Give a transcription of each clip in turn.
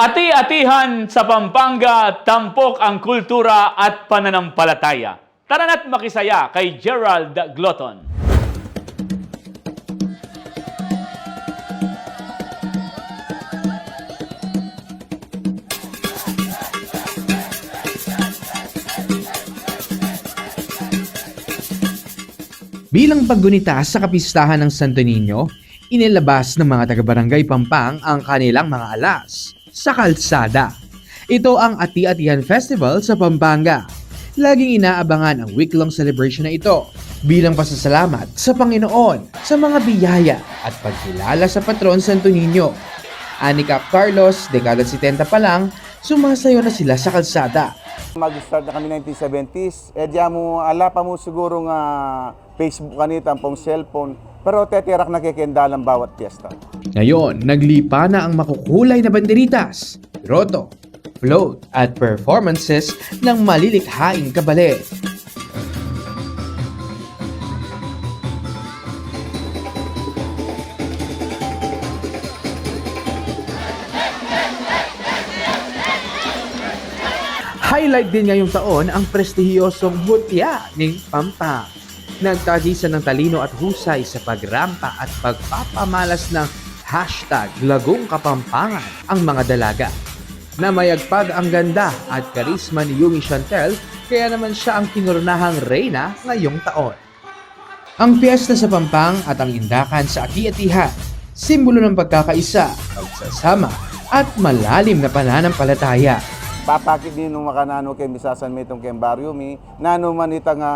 Ati-atihan sa Pampanga, tampok ang kultura at pananampalataya. Tara na't makisaya kay Gerald Gloton. Bilang paggunita sa kapistahan ng Santo Niño, inilabas ng mga taga-barangay Pampang ang kanilang mga alas sa kalsada. Ito ang Ati-Atihan Festival sa Pampanga. Laging inaabangan ang week-long celebration na ito bilang pasasalamat sa Panginoon sa mga biyaya at pagkilala sa patron Santo Niño. Ani Cap Carlos, dekada 70 pa lang, sumasayo na sila sa kalsada. Mag-start na kami 1970s. Eh, diyan mo, ala pa mo siguro nga Facebook kanita, pong cellphone. Pero tetirak nakikindalang bawat piyesta. Ngayon, naglipa na ang makukulay na banderitas, roto, float at performances ng malilikhaing kabale. Highlight din ngayong taon ang prestihiyosong Hutya ng Pampang. Nagtagisan ng talino at husay sa pagrampa at pagpapamalas ng hashtag Lagong Kapampangan ang mga dalaga. Namayagpag ang ganda at karisma ni Yumi Chantel kaya naman siya ang kinurnahang reyna ngayong taon. Ang piyesta sa Pampang at ang indakan sa Ati-Atihan, simbolo ng pagkakaisa, pagsasama at malalim na pananampalataya. Papakit din nung makanano kay misasan mi itong baryo mi. Nano man ita nga,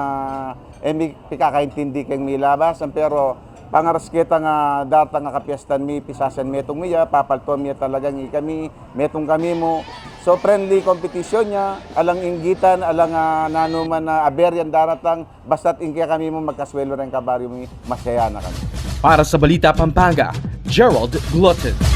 eh, mi pikakaintindi kay mi labasan, pero pangaras kita nga data nga kapiestan mi, pisasan mi itong miya, papalton mi talagang i kami, metong kami mo. So friendly competition niya, alang inggitan, alang uh, nano man na aberyan daratang, basta't ingkaya kami mo magkaswelo rin kabaryo mi, masaya na kami. Para sa Balita Pampanga, Gerald Glutton.